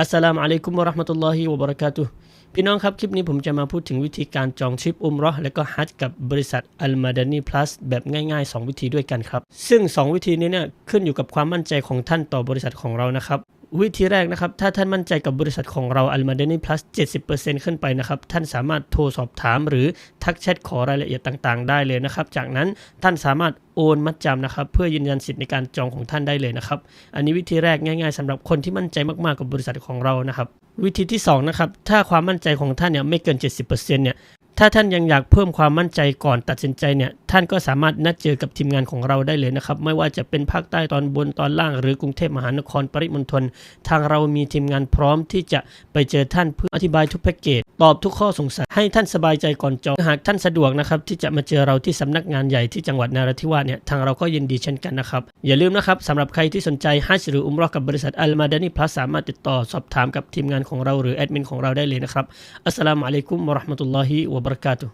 อัสสลามุอะลัยกุมวะราะห์มะตุลลอฮิวะบะเราะกาตุฮ์พี่น้องครับ คลิปนี้ผมจะมาพูดถึงวิธีการจองทริปอุมเราะห์และก็ฮัจญ์กับบริษัทอัลมาดานีพลัสแบบง่าย ๆ 2 วิธีด้วยกันครับ ซึ่ง 2 วิธีนี้เนี่ยขึ้นอยู่กับความมั่นใจของท่านต่อบริษัทของเรานะครับ วิธีแรกนะครับ ถ้าท่านมั่นใจกับบริษัทของเราอัลมาดนีพลัส70%ขึ้นไปนะครับ ท่านสามารถโทรสอบถามหรือทักแชทขอรายละเอียดต่างๆ ได้เลยนะครับ จากนั้นท่านสามารถโอนมัดจำนะครับ เพื่อยืนยันสิทธิ์ในการจองของท่านได้เลยนะครับ อันนี้วิธีแรกง่าย ๆสำหรับคนที่มั่นใจมากๆกับบริษัทของเรานะครับ วิธีที่2นะครับถ้าความมั่นใจของท่านเนี่ยไม่เกิน 70%เนี่ย ถ้าท่านยังอยากเพิ่มความมั่นใจก่อนตัดสินใจเนี่ย ท่านก็สามารถนัดเจอกับทีมงานของเราได้เลยนะครับ ไม่ว่าจะเป็นภาคใต้ตอนบนตอนล่าง หรือกรุงเทพมหานครปริมณฑล ทางเรามีทีมงานพร้อมที่จะไปเจอท่านเพื่ออธิบายทุกแพ็กเกจ ตอบทุกข้อสงสัย ให้ท่านสบายใจก่อนจอง หากท่านสะดวกนะครับที่จะมาเจอเราที่สำนักงานใหญ่ที่จังหวัดนาราธิวาสเนี่ย ทางเราก็ยินดีเช่นกันนะครับ อย่าลืมนะครับสำหรับใครที่สนใจฮัจหรืออุมราะห์กับบริษัทอัลมาดานีพลัสสามารถติดต่อสอบถามกับทีมงานของเราหรือแอดมินของเราได้เลยนะครับอัสสลามุอะลัยกุมวะราะห์มะตุลลอฮิวะบ wabarakatuh.